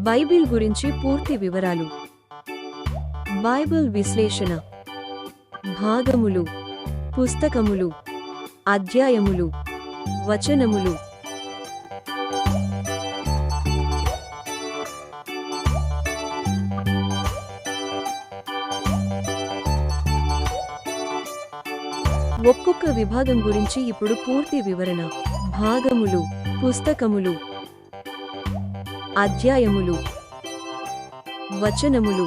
Bible గురించి పూర్తి వివరాలు. బైబిల్ విశ్లేషణ. భాగములు. పుస్తకములు. అధ్యాయములు. వచనములు. ఒక్కొక్క విభాగం గురించి ఇప్పుడు పూర్తి వివరణ. భాగములు. పుస్తకములు. అధ్యాయములు వచనములు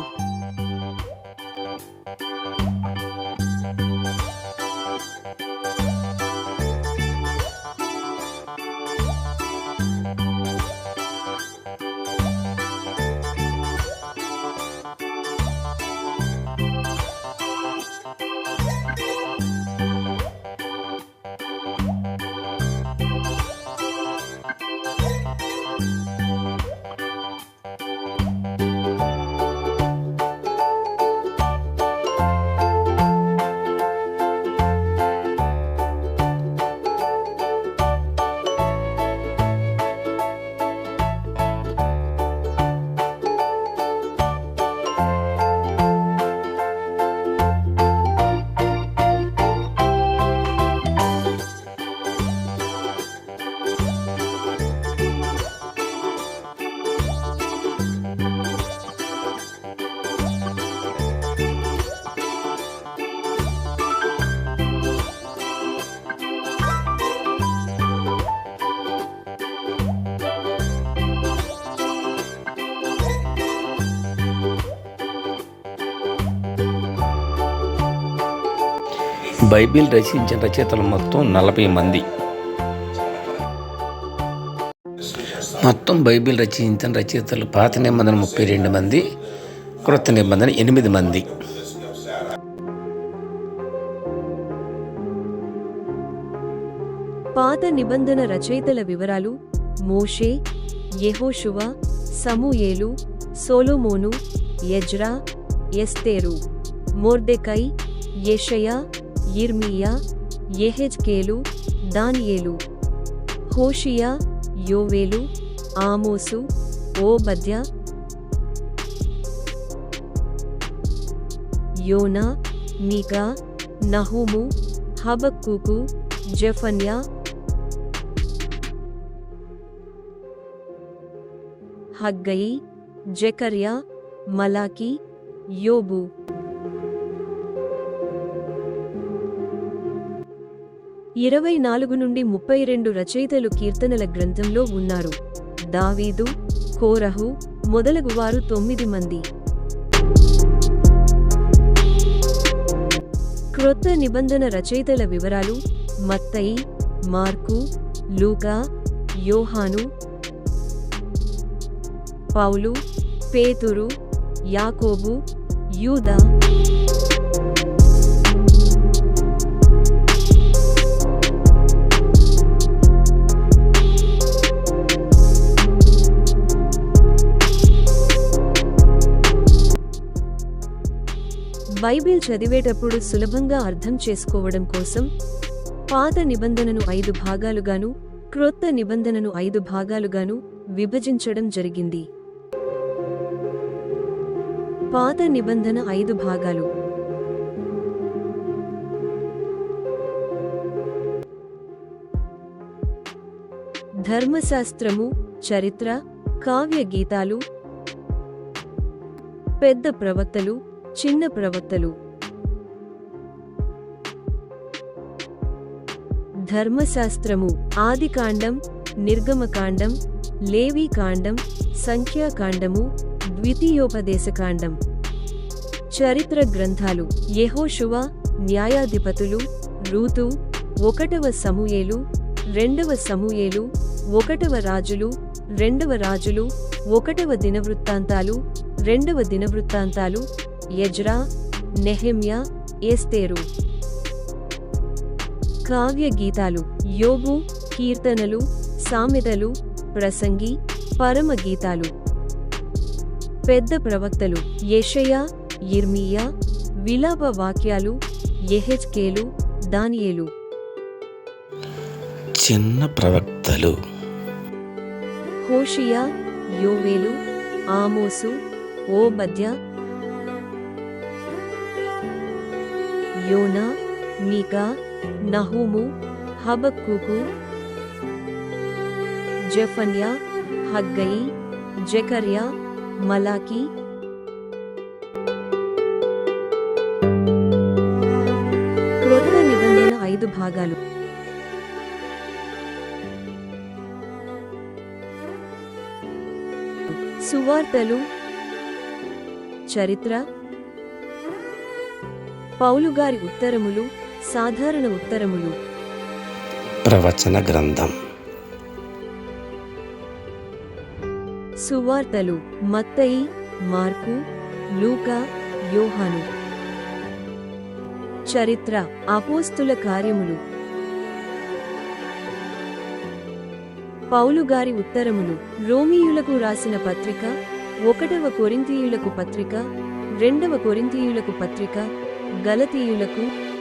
బైబిల్ రచించిన రచయితలు మొత్తం నలభై మంది. మొత్తం బైబిల్ రచించిన రచయితలు పాత నిబంధన ముప్పై రెండు మంది క్రొత్త నిబంధన ఎనిమిది మంది. పాత నిబంధన రచయితల వివరాలు మోషే యెహోషువ సమూయేలు సోలోమోను ఎజ్రా ఎస్తేరు మోర్దెకై యెషయా ఇర్మియా ఎహెజ్కేలు దానియేలు హోషియా యోవేలు ఆమోసు ఓబద్య యోనా మీకా నహూము హబక్కుకు జెఫన్యా హగ్గయి జకర్యా మలాకి యోబు. ఇరవై నాలుగు నుండి ముప్పై రెండు రచయితలు కీర్తనల గ్రంథంలో ఉన్నారు. దావీదు కోరహు మొదలగువారు తొమ్మిది మంది. క్రొత్త నిబంధన రచయితల వివరాలు మత్తయి మార్కు లూకా యోహాను పౌలు పేతురు యాకోబు యూదా. బైబిల్ చదివేటప్పుడు సులభంగా అర్థం చేసుకోవడం కోసం పాత నిబంధనను ఐదు భాగాలుగాను క్రొత్త నిబంధనను ఐదు భాగాలుగాను విభజించడం జరిగింది. పాత నిబంధన ఐదు భాగాలు. ధర్మశాస్త్రము చరిత్ర కావ్య గీతాలు పెద్ద ప్రవక్తలు చిన్న ప్రవక్తలు. ధర్మశాస్త్రము ఆదికాండం నిర్గమకాండం లేవీకాండం సంఖ్యాకాండము ద్వితీయోపదేశకాండం. చరిత్ర గ్రంథాలు యహోశువ న్యాయాధిపతులు రూతు ఒకటవ సమూయేలు రెండవ సమూయేలు ఒకటవ రాజులు రెండవ రాజులు ఒకటవ దినవృత్తాంతాలు రెండవ దినవృత్తాంతాలు యజ్రా నెహెమ్యా ఎస్తేరు కావ్య గీతాలు యోబు కీర్తనలు సామెతలు ప్రసంగి పరమ గీతాలు పెద్ద ప్రవక్తలు యెషయా ఇర్మియా విలాప వాక్యాలు యెహెజ్కేలు దానియేలు. చిన్న ప్రవక్తలు. హోషియా యోవేలు ఆమోసు ఓబద్య యోన మీకా నహూము హబక్కుకు జఫన్యా హగ్గయి జకర్య మలాకి. క్రొత్త నిబంధన ఐదు భాగాలు. సువార్తలు చరిత్ర పౌలుగారి ఉత్తరములు సాధారణ ఉత్తరములు. ప్రవచన గ్రంథం. సువార్తలు మత్తయి మార్కు లూకా యోహాను. చరిత్ర అపోస్తుల కార్యములు. పౌలుగారి ఉత్తరములు రోమీయులకు రాసిన పత్రిక ఒకటవ కొరింథీయులకు పత్రిక రెండవ కొరింథీయులకు పత్రిక గలతీయులకు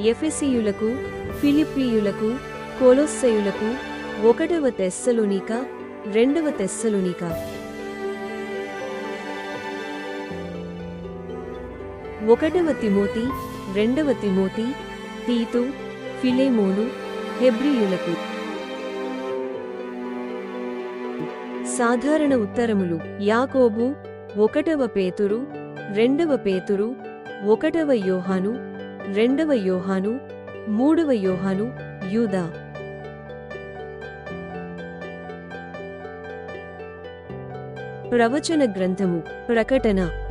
ఎఫెసియులకు ఫిలిపియులకు కొలొస్సయులకు ఒకటవ తెస్సలోనిక రెండవ తెస్సలోనిక. ఒకటవ తిమోతి రెండవ తిమోతి తీతు ఫిలేమోను హెబ్రియులకు. సాధారణ ఉత్తరములు. యాకోబు ఒకటవ పేతురు రెండవ పేతురు ఒకటవ యోహాను రెండవ యోహాను మూడవ యోహాను యూదా. ప్రవచన గ్రంథము ప్రకటన.